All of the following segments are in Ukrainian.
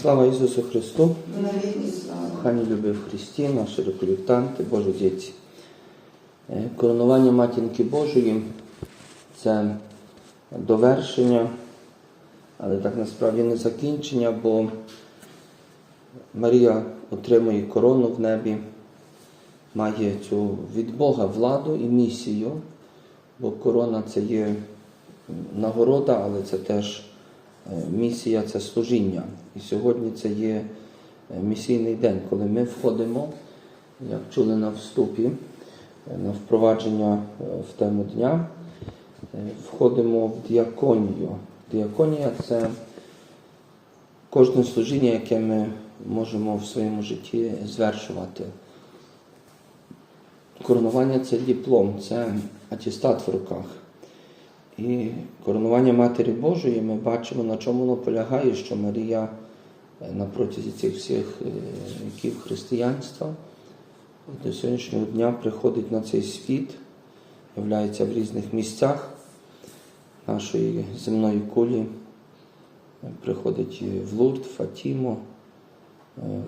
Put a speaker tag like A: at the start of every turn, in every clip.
A: Слава Ісусу Христу! Хані любив Христі, наші реколектанти, Божі діти. Е, Коронування Матінки Божої це довершення, але так насправді не закінчення, бо Марія отримує корону в небі, має цю від Бога владу і місію, бо корона це є нагорода, але це теж місія, це служіння. І сьогодні це є е, місійний день, коли ми входимо, як чули на вступі, е, на впровадження е, в тему дня, е, входимо в діаконію. Діаконія це кожне служіння, яке ми можемо в своєму житті звершувати. Коронування це диплом, це атестат в руках. І коронування Матері Божої ми бачимо, на чому воно полягає, що Марія е, на протязі цих всіх е, віків християнства до сьогоднішнього дня приходить на цей світ, являється в різних місцях нашої земної кулі, Е, приходить в Лурд, Фатімо, е,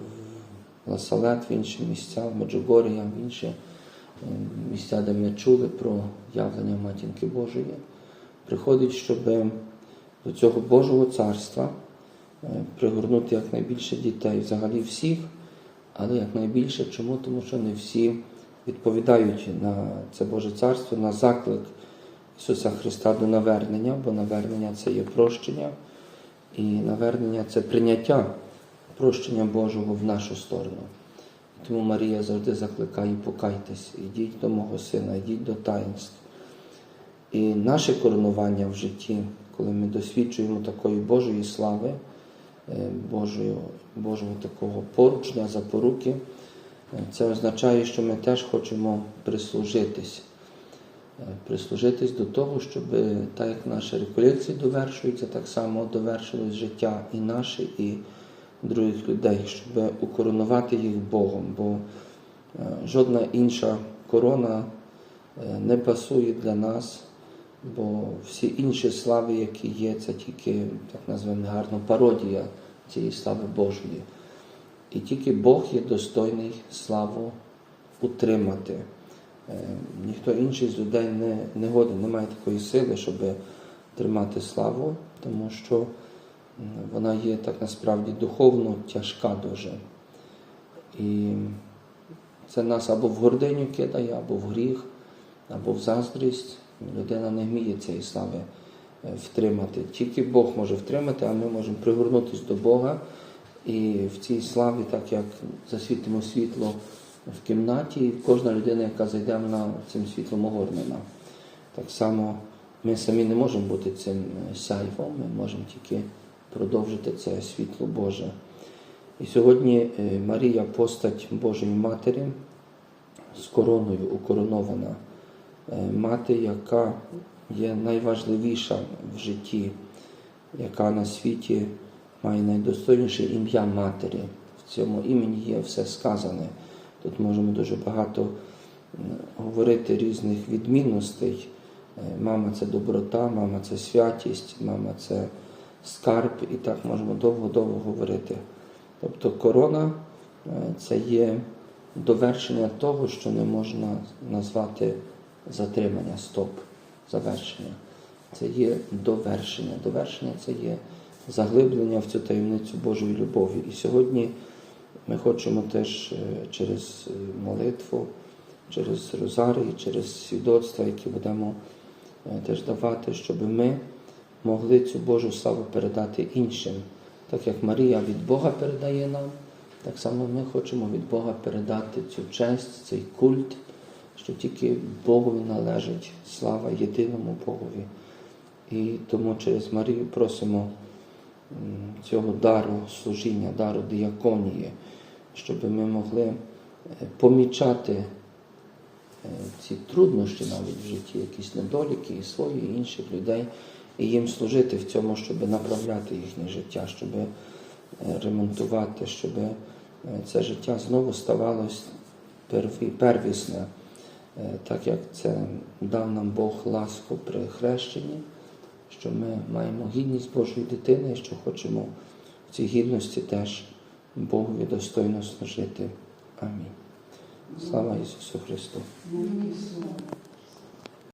A: в Ласалет, в інші місця, в Меджугорія, в інші е, місця, де ми чули про явлення Матінки Божої, приходить, щоб до цього Божого царства е, пригорнути якнайбільше дітей, взагалі всіх, але якнайбільше чому? Тому що не всі відповідають на це Боже царство, на заклик Ісуса Христа до навернення, бо навернення це є прощення, і навернення це прийняття прощення Божого в нашу сторону. Тому Марія завжди закликає покайтесь, ідіть до мого сина, йдіть до таїнств. І наше коронування в житті, коли ми досвідчуємо такої Божої слави, е, Божої, Божого такого поручня, запоруки, е, це означає, що ми теж хочемо прислужитись. Е, Прислужитись до того, щоб так як наші реколекції довершуються, так само довершилось життя і наше, і других людей, щоб укоронувати їх Богом. Бо жодна інша корона не пасує для нас, бо всі інші слави, які є, це тільки, так назвемо гарно, пародія цієї слави Божої. І тільки Бог є достойний славу утримати. Е, Ніхто інший з людей не, не годен, не має такої сили, щоб тримати славу, тому що вона є так насправді духовно тяжка дуже. І це нас або в гординю кидає, або в гріх, або в заздрість. Людина не вміє цієї слави е, втримати. Тільки Бог може втримати, а ми можемо пригорнутися до Бога. І в цій славі, так як засвітимо світло в кімнаті, кожна людина, яка зайде, вона цим світлом огорнена. Так само ми самі не можемо бути цим е, сяйвом, ми можемо тільки продовжити це світло Боже. І сьогодні е, Марія, постать Божої Матері, з короною укоронована мати, яка є найважливіша в житті, яка на світі має найдостойніше ім'я Матері. В цьому імені є все сказане. Тут можемо дуже багато говорити різних відмінностей. Е, Мама це доброта, мама це святість, мама це скарб, і так можемо довго-довго говорити. Тобто корона е, це є довершення того, що не можна назвати затримання, стоп, завершення. Це є довершення. Довершення це є заглиблення в цю таємницю Божої любові. І сьогодні ми хочемо теж е, через е, молитву, через розарій, через свідоцтва, які будемо е, теж давати, щоб ми могли цю Божу славу передати іншим. Так як Марія від Бога передає нам, так само ми хочемо від Бога передати цю честь, цей культ, що тільки Богові належить слава єдиному Богові. І тому через Марію просимо цього дару служіння, дару діаконії, щоб ми могли е, помічати е, ці труднощі навіть в житті, якісь недоліки і свої, і інших людей, і їм служити в цьому, щоб направляти їхнє життя, щоб е, ремонтувати, щоб це життя знову ставалось первісне, так як це дав нам Бог ласку при хрещенні, що ми маємо гідність Божої дитини, і що хочемо в цій гідності теж Богові достойно служити. Амінь. Слава Ісусу Христу!